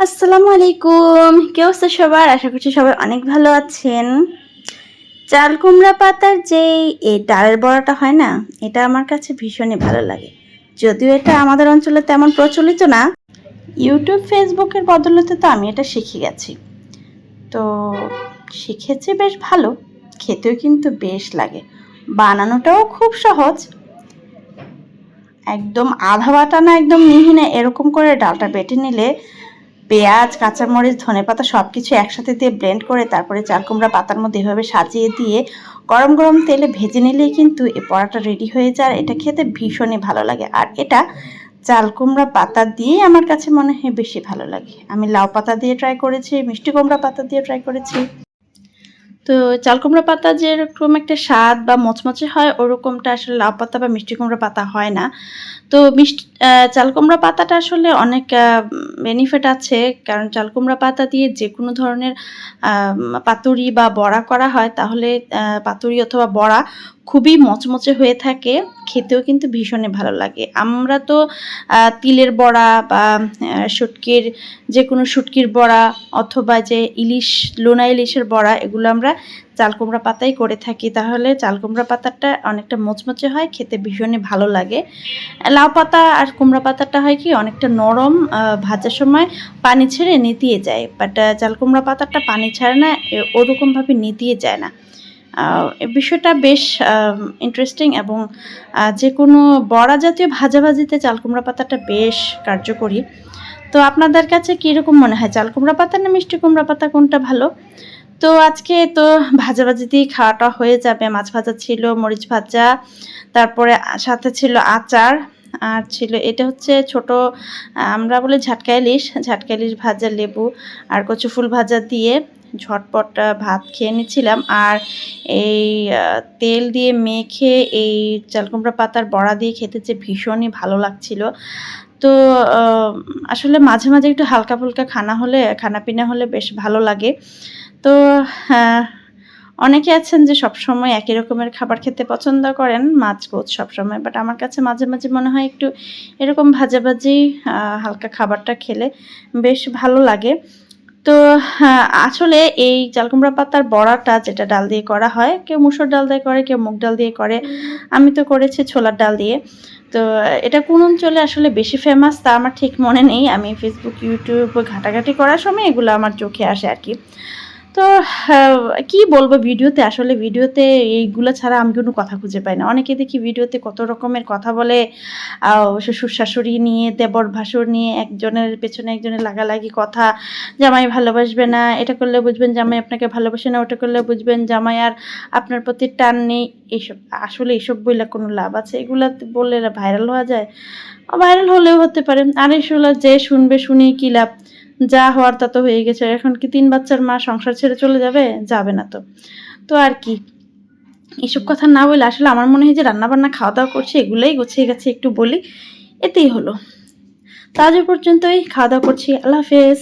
আসসালামু আলাইকুম। কি অবস্থা সবার? আশা করছি সবাই অনেক ভালো আছেন। চাল কুমড়া পাতার যে এই ডালের বড়াটা হয় না, এটা আমার কাছে ভীষণই ভালো লাগে। যদিও এটা আমাদের অঞ্চলে তেমন প্রচলিত না, ইউটিউব, ফেসবুকের বদলতে তো আমি এটা শিখে গেছি। তো শিখেছি বেশ ভালো, খেতেও কিন্তু বেশ লাগে। বানানোটাও খুব সহজ। একদম আধা বাটা না, একদম মিহি না এরকম করে ডালটা বেটে নিলে পেঁয়াজ, কাঁচামরিচ ধনে পাতা সব কিছু একসাথে দিয়ে ব্লেন্ড করে তারপরে চাল কুমড়া পাতার মধ্যে এভাবে সাজিয়ে দিয়ে গরম গরম তেলে ভেজে নিলেই কিন্তু এই পরাটা রেডি হয়ে যায়। এটা খেতে ভীষণই ভালো লাগে। আর এটা চাল কুমড়া পাতা দিয়ে আমার কাছে মনে হয় বেশি ভালো লাগে। আমি লাউ পাতা দিয়ে ট্রাই করেছি, মিষ্টি কুমড়া পাতা দিয়ে ট্রাই করেছি। তো চাল কুমড়া পাতা যেরকম একটা স্বাদ বা মচমচে হয় ওরকমটা আসলে লাউ পাতা বা মিষ্টি কুমড়া পাতা হয় না। তো মিষ্টি চাল কুমড়া পাতাটা আসলে অনেক বেনিফিট আছে। কারণ চাল কুমড়া পাতা দিয়ে যে কোনো ধরনের পাতুরি বা বড়া করা হয় তাহলে পাতুরি অথবা বড়া খুবই মচমচে হয়ে থাকে। খেতেও কিন্তু ভীষণই ভালো লাগে। আমরা তো তিলের বড়া বা আহ, শুটকির যে কোনো শুটকির বড়া অথবা যে ইলিশ লোনা ইলিশের বড়া এগুলো আমরা চাল কুমড়া পাতাই করে থাকি। তাহলে চাল কুমড়া পাতাটা অনেকটা মচমচে হয়, খেতে ভীষণই ভালো লাগে। লাউ পাতা আর কুমড়া পাতাটা হয় কি, অনেকটা নরম ভাজার সময় পানি ছেড়ে নিতিয়ে যায়। বাট চাল কুমড়া পাতাটা পানি ছাড়ে না ওরকমভাবে নিতিয়ে যায় না। বিষয়টা বেশ ইন্টারেস্টিং এবং যে কোনো বড়া জাতীয় ভাজাভাজিতে চাল কুমড়া পাতাটা বেশ কার্যকরী। তো আপনাদের কাছে কীরকম মনে হয়, চাল কুমড়া পাতা না মিষ্টি কুমড়া পাতা কোনটা ভালো? তো আজকে তো ভাজা ভাজি দিয়ে খাওয়াটা হয়ে যাবে। মাছ ভাজা ছিল, মরিচ ভাজা, তারপরে সাথে ছিল আচার, আর ছিল এটা হচ্ছে ছোট, আমরা বলি ঝাটকা ইলিশ। ঝাটকা ইলিশ ভাজা লেবু আর কচু ফুল ভাজা দিয়ে ঝটপট ভাত খেয়ে নিচ্ছিলাম। আর এই তেল দিয়ে মেখে এই চালকুমড়া পাতার বড়া দিয়ে খেতে যে ভীষণই ভালো লাগছিল। তো আসলে মাঝে মাঝে একটু হালকা ফুলকা খানা হলে খানা পিনা হলে বেশ ভালো লাগে। তো হ্যাঁ অনেকে আছেন যে সবসময় একই রকমের খাবার খেতে পছন্দ করেন মাছ গোছ সবসময় বাট আমার কাছে মাঝে মাঝে মনে হয় একটু এরকম ভাজাভাজি হালকা খাবারটা খেলে বেশ ভালো লাগে। তো হ্যাঁ, আসলে এই চালকুমড়া পাতার বড়াটা যেটা ডাল দিয়ে করা হয় কেউ মুসুর ডাল দিয়ে করে কেউ মুগ ডাল দিয়ে করে আমি তো করেছি ছোলার ডাল দিয়ে। তো এটা কোন অঞ্চলে আসলে বেশি ফেমাস তা আমার ঠিক মনে নেই আমি ফেসবুক ইউটিউব ঘাটাঘাটি করার সময় এগুলো আমার চোখে আসে আর কি। তো আহ, কি বলব ভিডিওতে? আসলে ভিডিওতে এইগুলো ছাড়া আমি কোনো কথা খুঁজে পাই না। অনেকে দেখি ভিডিওতে কত রকমের কথা বলে শ্বশুর শাশুড়ি নিয়ে দেবর ভাসুর নিয়ে একজনের পেছনে একজনের লাগালাগি কথা জামাই ভালোবাসবে না এটা করলে বুঝবেন জামাই আপনাকে ভালোবাসে না ওটা করলে বুঝবেন জামাই আর আপনার প্রতি টান নেই এইসব আসলে এইসব বইলে কোনো লাভ আছে? এগুলো বললে ভাইরাল হওয়া যায়। ভাইরাল হলেও হতে পারে। আর এসব যে শুনবে শুনেই কি লাভ? যা হওয়ার তা তো হয়ে গেছে। এখন কি তিন বাচ্চার মা সংসার ছেড়ে চলে যাবে? যাবে না তো। তো আর কি। এসব কথা না বলে আসলে আমার মনে হয় যে রান্নাবান্না খাওয়া দাওয়া করছি, এগুলোই গুছিয়ে গেছে, একটু বলি। এতেই হলো। আজ পর্যন্তই। খাওয়া দাওয়া করছি। আল্লাহ হাফেজ।